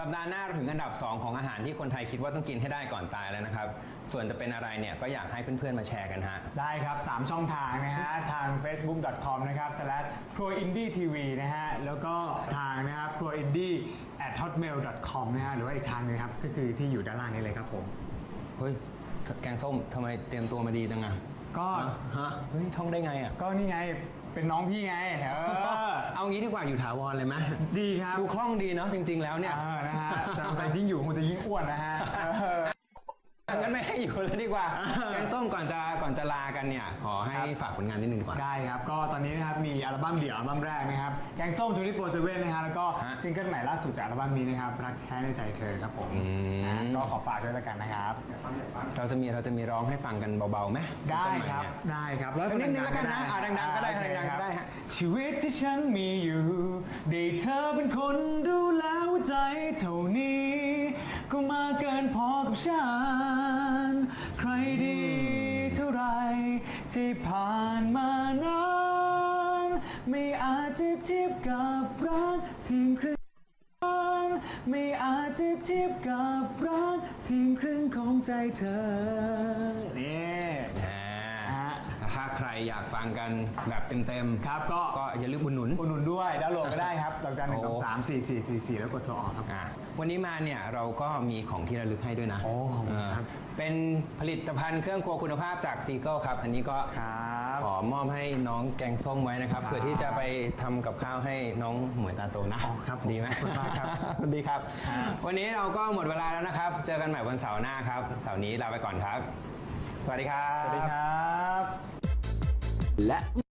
สัปดาห์หน้าเราถึงอันดับ 2 ของอาหารที่คนไทยคิดว่าต้องกินให้ได้ก่อนตายแล้วนะครับ ส่วนจะเป็นอะไรเนี่ยก็อยากให้เพื่อนๆมาแชร์กันฮะ ได้ครับ 3 ช่องทางนะฮะ ทาง facebook.com นะครับ slash proindietv นะฮะ แล้วก็ทางนะครับ proindie at hotmail.com นะฮะ หรือว่าอีกทางหนึงครับ ก็คือที่อยู่ด้านล่างนี้เลยครับผม เฮ้ย แกงส้มทำไมเตรียมตัวมาดีจังอะก็ฮะเฮ้ยท่องได้ไงอะก็นี่ไงเป็นน้องพี่ไงเออเอางี้ดีกว่าอยู่ถาวรเลยไหมดีครับดูคล่องดีเนาะจริง ๆ แล้วเนี่ยเออนะฮะแต่แต่ยิ่งอยู่คงจะยิ่งอ้วนนะฮะเออ งั้นไม่ให้อยู่แล้วดีกว่าแกงส้มก่อนจะก่อนจะลากันเนี่ย ขอให้ครับฝากผลงานนิดนึงก่อน ได้ครับ ก็ตอนนี้นะครับมีอัลบั้มเดี่ยวอัลบั้มแรกนะครับ แกงส้มทูริโปรเซเว่นนะฮะแล้วก็ฮะซิงเกิลใหม่ล่าสุดจากอัลบั้มนี้นะครับรักแท้ในใจเธอครับผมอืมนะก็ขอฝากด้วยแล้วกันนะครับเราจะมีเราจะมีร้องให้ฟังกันเบาๆไหมได้ครับต้นใหม่เนี่ยได้ครับสักนิดนึงแล้วกันนะอะดังๆก็ได้โอเคดังๆก็ได้ฮะชีวิตที่ฉันมีอยู่ได้เธอเป็นคนดูแลหัวใจเท่านี้ ก็มาเกินพอกับฉัน ใครดีเท่าไรที่ผ่านมานั้นไม่อาจจะเทียบกับรักเพียงครึ่งไม่อาจจะเทียบกับรักเพียงครึ่งของใจเธอนี่อ่าฮะถ้า ใครอยากฟังกันแบบเต็มๆ ครับก็ก็อย่าลืมอุดหนุน อุดหนุนด้วยดาวน์โหลดก็ได้ครับดอกจันหนึ่งโอ้สองสามสี่สี่สี่สี่แล้วกดโทรออกครับ อะวันนี้มาเนี่ยเราก็มีของที่ระลึกให้ด้วยนะโอ้ขอบคุณเออครับเป็นผลิตภัณฑ์เครื่องครัวคุณภาพจากซีเกิลครับ อันนี้ก็ครับ ขอมอบให้น้องแกงส้มไว้นะครับครับเพื่อที่จะไปทำกับข้าวให้น้องหมวยตาโตนะอ๋อครับผมดีไหมขอบคุณมากครับ ดีครับฮะวันนี้เราก็หมดเวลาแล้วนะครับ เจอกันใหม่วันเสาร์หน้าครับเสาร์นี้ลาไปก่อนครับ สวัสดีครับ สวัสดีครับ และ